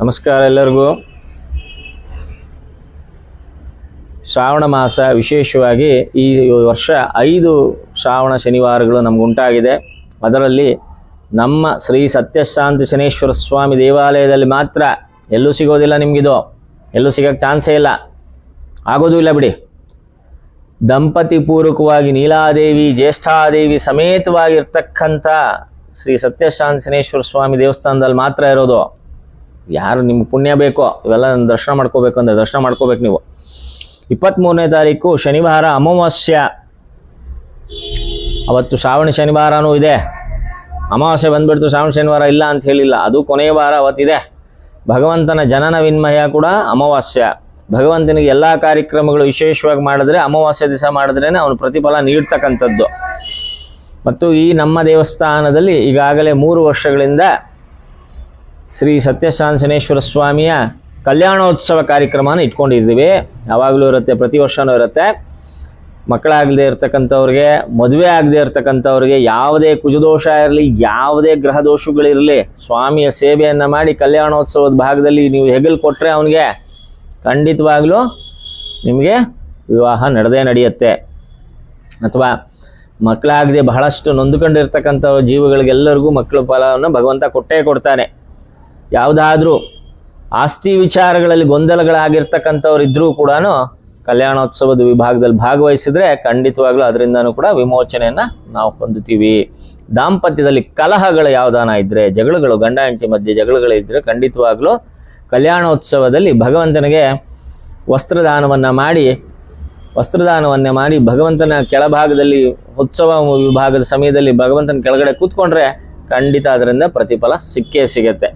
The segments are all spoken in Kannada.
ನಮಸ್ಕಾರ ಎಲ್ಲರಿಗೂ. ಶ್ರಾವಣ ಮಾಸ ವಿಶೇಷವಾಗಿ ಈ ವರ್ಷ ಐದು ಶ್ರಾವಣ ಶನಿವಾರಗಳು ನಮಗುಂಟಾಗಿದೆ ಅದರಲ್ಲಿ ನಮ್ಮ ಶ್ರೀ ಸತ್ಯಶಾಂತಿ ಶನೇಶ್ವರ ಸ್ವಾಮಿ ದೇವಾಲಯದಲ್ಲಿ ಮಾತ್ರ ಎಲ್ಲೂ ಸಿಗೋದಿಲ್ಲ ನಿಮಗಿದು. ಎಲ್ಲೂ ಸಿಗೋಕ್ಕೆ ಚಾನ್ಸೇ ಇಲ್ಲ. ಆಗೋದೂ ಇಲ್ಲ ಬಿಡಿ. ದಂಪತಿ ಪೂರ್ವಕವಾಗಿ ನೀಲಾದೇವಿ, ಜ್ಯೇಷ್ಠಾದೇವಿ ಸಮೇತವಾಗಿರ್ತಕ್ಕಂಥ ಶ್ರೀ ಸತ್ಯಶಾಂತಿ ಶನೇಶ್ವರ ಸ್ವಾಮಿ ದೇವಸ್ಥಾನದಲ್ಲಿ ಮಾತ್ರ ಇರೋದು. ಯಾರು ನಿಮ್ಗೆ ಪುಣ್ಯ ಬೇಕೋ ಇವೆಲ್ಲ ದರ್ಶನ ಮಾಡ್ಕೋಬೇಕು ಅಂದರೆ ದರ್ಶನ ಮಾಡ್ಕೋಬೇಕು ನೀವು. ಇಪ್ಪತ್ತ್ಮೂರನೇ ತಾರೀಕು ಶನಿವಾರ ಅಮಾವಾಸ್ಯ. ಅವತ್ತು ಶ್ರಾವಣ ಶನಿವಾರನೂ ಇದೆ. ಅಮಾವಾಸ್ಯೆ ಬಂದ್ಬಿಡ್ತು, ಶ್ರಾವಣ ಶನಿವಾರ ಇಲ್ಲ ಅಂತ ಹೇಳಿಲ್ಲ. ಅದು ಕೊನೆಯ ವಾರ ಅವತ್ತಿದೆ. ಭಗವಂತನ ಜನನ ವಿನ್ಮಯ ಕೂಡ ಅಮಾವಾಸ್ಯ. ಭಗವಂತನಿಗೆ ಎಲ್ಲ ಕಾರ್ಯಕ್ರಮಗಳು ವಿಶೇಷವಾಗಿ ಮಾಡಿದ್ರೆ ಅಮಾವಾಸ್ಯ ದಿವಸ ಮಾಡಿದ್ರೇ ಅವನು ಪ್ರತಿಫಲ ನೀಡ್ತಕ್ಕಂಥದ್ದು. ಮತ್ತು ಈ ನಮ್ಮ ದೇವಸ್ಥಾನದಲ್ಲಿ ಈಗಾಗಲೇ ಮೂರು ವರ್ಷಗಳಿಂದ ಶ್ರೀ ಸತ್ಯಶಾಂಚನೇಶ್ವರ ಸ್ವಾಮಿಯ ಕಲ್ಯಾಣೋತ್ಸವ ಕಾರ್ಯಕ್ರಮನ ಇಟ್ಕೊಂಡಿದ್ದೀವಿ. ಯಾವಾಗಲೂ ಇರುತ್ತೆ, ಪ್ರತಿ ವರ್ಷವೂ ಇರುತ್ತೆ. ಮಕ್ಕಳಾಗದೇ ಇರ್ತಕ್ಕಂಥವ್ರಿಗೆ, ಮದುವೆ ಆಗದೆ ಇರ್ತಕ್ಕಂಥವ್ರಿಗೆ ಯಾವುದೇ ಕುಜದೋಷ ಇರಲಿ, ಯಾವುದೇ ಗ್ರಹ ದೋಷಗಳಿರಲಿ ಸ್ವಾಮಿಯ ಸೇವೆಯನ್ನು ಮಾಡಿ ಕಲ್ಯಾಣೋತ್ಸವದ ಭಾಗದಲ್ಲಿ ನೀವು ಹೆಗಲು ಕೊಟ್ಟರೆ ಅವನಿಗೆ ಖಂಡಿತವಾಗ್ಲೂ ನಿಮಗೆ ವಿವಾಹ ನಡೆದೇ ನಡೆಯುತ್ತೆ. ಅಥವಾ ಮಕ್ಕಳಾಗದೆ ಬಹಳಷ್ಟು ನೊಂದುಕೊಂಡಿರ್ತಕ್ಕಂಥ ಜೀವಗಳಿಗೆಲ್ಲರಿಗೂ ಮಕ್ಕಳ ಫಲವನ್ನು ಭಗವಂತ ಕೊಟ್ಟೇ ಕೊಡ್ತಾನೆ. ಯಾವುದಾದ್ರೂ ಆಸ್ತಿ ವಿಚಾರಗಳಲ್ಲಿ ಗೊಂದಲಗಳಾಗಿರ್ತಕ್ಕಂಥವ್ರು ಇದ್ದರೂ ಕೂಡ ಕಲ್ಯಾಣೋತ್ಸವದ ವಿಭಾಗದಲ್ಲಿ ಭಾಗವಹಿಸಿದ್ರೆ ಖಂಡಿತವಾಗ್ಲೂ ಅದರಿಂದನೂ ಕೂಡ ವಿಮೋಚನೆಯನ್ನು ನಾವು ಹೊಂದುತ್ತೀವಿ. ದಾಂಪತ್ಯದಲ್ಲಿ ಕಲಹಗಳು ಯಾವುದಾನ ಇದ್ದರೆ ಜಗಳಗಳು, ಗಂಡ ಹೆಂಡತಿ ಮಧ್ಯೆ ಜಗಳಗಳಿದ್ದರೆ ಖಂಡಿತವಾಗ್ಲೂ ಕಲ್ಯಾಣೋತ್ಸವದಲ್ಲಿ ಭಗವಂತನಿಗೆ ವಸ್ತ್ರದಾನವನ್ನು ಮಾಡಿ, ವಸ್ತ್ರದಾನವನ್ನೇ ಮಾಡಿ ಭಗವಂತನ ಕೆಳಭಾಗದಲ್ಲಿ ಉತ್ಸವ ವಿಭಾಗದ ಸಮಯದಲ್ಲಿ ಭಗವಂತನ ಕೆಳಗಡೆ ಕೂತ್ಕೊಂಡ್ರೆ ಖಂಡಿತ ಅದರಿಂದ ಪ್ರತಿಫಲ ಸಿಕ್ಕೇ ಸಿಗತ್ತೆ.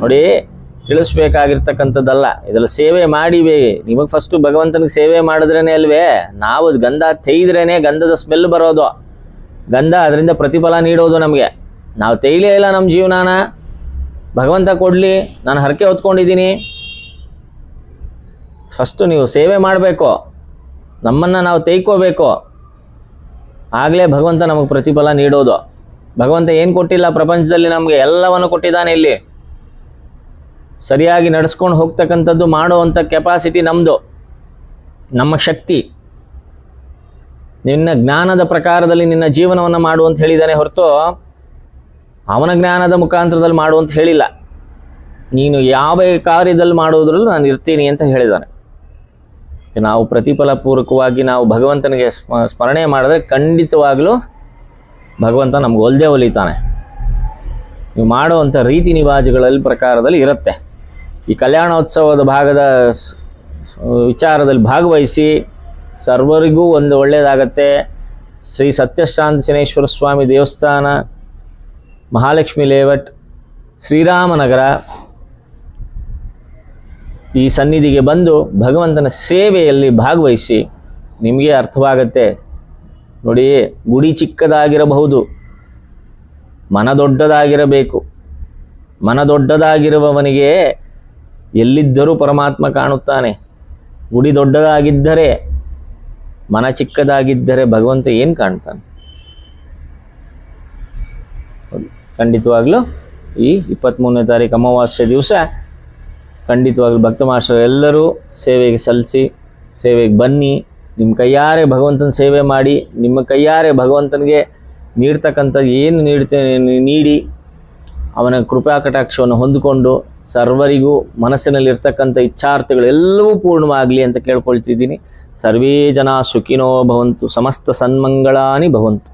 ನೋಡಿ, ತಿಳಿಸ್ಬೇಕಾಗಿರ್ತಕ್ಕಂಥದ್ದಲ್ಲ. ಇದೆಲ್ಲ ಸೇವೆ ಮಾಡಿವೆ. ನಿಮಗೆ ಫಸ್ಟು ಭಗವಂತನಿಗೆ ಸೇವೆ ಮಾಡಿದ್ರೇ ಅಲ್ವೇ? ನಾವು ಗಂಧ ತೆಯ್ದ್ರೇ ಗಂಧದ ಸ್ಮೆಲ್ ಬರೋದು. ಗಂಧ ಅದರಿಂದ ಪ್ರತಿಫಲ ನೀಡೋದು ನಮಗೆ. ನಾವು ತೆಯ್ಲೇ ಇಲ್ಲ ನಮ್ಮ ಜೀವನಾನ. ಭಗವಂತ ಕೊಡಲಿ, ನಾನು ಹರಕೆ ಹೊತ್ಕೊಂಡಿದ್ದೀನಿ ಫಸ್ಟು ನೀವು ಸೇವೆ ಮಾಡಬೇಕು. ನಮ್ಮನ್ನು ನಾವು ತೆಯ್ಕೋಬೇಕು. ಆಗಲೇ ಭಗವಂತ ನಮಗೆ ಪ್ರತಿಫಲ ನೀಡೋದು. ಭಗವಂತ ಏನು ಕೊಟ್ಟಿಲ್ಲ ಪ್ರಪಂಚದಲ್ಲಿ ನಮಗೆ? ಎಲ್ಲವನ್ನು ಕೊಟ್ಟಿದ್ದಾನೆ ಇಲ್ಲಿ. ಸರಿಯಾಗಿ ನಡೆಸ್ಕೊಂಡು ಹೋಗ್ತಕ್ಕಂಥದ್ದು ಮಾಡುವಂಥ ಕೆಪಾಸಿಟಿ ನಮ್ಮದು ನಮ್ಮ ಶಕ್ತಿ. ನಿನ್ನ ಜ್ಞಾನದ ಪ್ರಕಾರದಲ್ಲಿ ನಿನ್ನ ಜೀವನವನ್ನು ಮಾಡು ಅಂತ ಹೇಳಿದ್ದಾನೆ ಹೊರತು ಅವನ ಜ್ಞಾನದ ಮುಖಾಂತರದಲ್ಲಿ ಮಾಡು ಅಂತ ಹೇಳಿಲ್ಲ. ನೀನು ಯಾವ ಕಾರ್ಯದಲ್ಲಿ ಮಾಡೋದ್ರಲ್ಲೂ ನಾನು ಇರ್ತೀನಿ ಅಂತ ಹೇಳಿದ್ದಾನೆ. ನಾವು ಪ್ರತಿಫಲಪೂರ್ವಕವಾಗಿ ನಾವು ಭಗವಂತನಿಗೆ ಸ್ಮ- ಸ್ಮರಣೆ ಮಾಡಿದ್ರೆ ಖಂಡಿತವಾಗಲೂ ಭಗವಂತ ನಮ್ಗೆ ಒಲ್ದೇ ಒಲಿತಾನೆ. ನೀವು ಮಾಡುವಂಥ ರೀತಿ ನಿವಾಜಗಳಲ್ಲಿ ಪ್ರಕಾರದಲ್ಲಿ ಇರುತ್ತೆ. ಈ ಕಲ್ಯಾಣೋತ್ಸವದ ಭಾಗದ ವಿಚಾರದಲ್ಲಿ ಭಾಗವಹಿಸಿ ಸರ್ವರಿಗೂ ಒಂದು ಒಳ್ಳೆಯದಾಗತ್ತೆ. ಶ್ರೀ ಸತ್ಯಶಾಂತಿ ಶನೇಶ್ವರ ಸ್ವಾಮಿ ದೇವಸ್ಥಾನ, ಮಹಾಲಕ್ಷ್ಮಿ ಲೇಔಟ್, ಶ್ರೀರಾಮನಗರ. ಈ ಸನ್ನಿಧಿಗೆ ಬಂದು ಭಗವಂತನ ಸೇವೆಯಲ್ಲಿ ಭಾಗವಹಿಸಿ ನಿಮಗೆ ಅರ್ಥವಾಗತ್ತೆ. ನೋಡಿ, ಗುಡಿ ಚಿಕ್ಕದಾಗಿರಬಹುದು, ಮನ ದೊಡ್ಡದಾಗಿರಬೇಕು. ಮನ ದೊಡ್ಡದಾಗಿರುವವನಿಗೆ ಎಲ್ಲಿದ್ದರೂ ಪರಮಾತ್ಮ ಕಾಣುತ್ತಾನೆ. ಗುಡಿ ದೊಡ್ಡದಾಗಿದ್ದರೆ, ಮನ ಚಿಕ್ಕದಾಗಿದ್ದರೆ ಭಗವಂತ ಏನು ಕಾಣ್ತಾನೆ? ಖಂಡಿತವಾಗಲೂ ಈ ಇಪ್ಪತ್ತ್ಮೂರನೇ ತಾರೀಕು ಅಮಾವಾಸ್ಯೆ ದಿವಸ ಖಂಡಿತವಾಗ್ಲೂ ಭಕ್ತ ಎಲ್ಲರೂ ಸೇವೆಗೆ ಸಲ್ಲಿಸಿ, ಸೇವೆಗೆ ಬನ್ನಿ. ನಿಮ್ಮ ಕೈಯಾರೆ ಭಗವಂತನ ಸೇವೆ ಮಾಡಿ, ನಿಮ್ಮ ಕೈಯಾರೆ ಭಗವಂತನಿಗೆ ನೀಡ್ತಕ್ಕಂಥ ಏನು ನೀಡ್ತೇನೆ ನೀಡಿ, ಅವನ ಕೃಪಾ ಕಟಾಕ್ಷವನ್ನು ಹೊಂದಿಕೊಂಡು ಸರ್ವರಿಗೂ ಮನಸ್ಸಿನಲ್ಲಿರ್ತಕ್ಕಂಥ ಇಚ್ಛಾರ್ಥಗಳೆಲ್ಲವೂ ಪೂರ್ಣವಾಗಲಿ ಅಂತ ಕೇಳ್ಕೊಳ್ತಿದ್ದೀನಿ. ಸರ್ವೇ ಜನ ಸುಖಿನೋ ಭವಂತು ಸಮಸ್ತ ಸನ್ಮಂಗಳಾನಿ ಭವಂತು.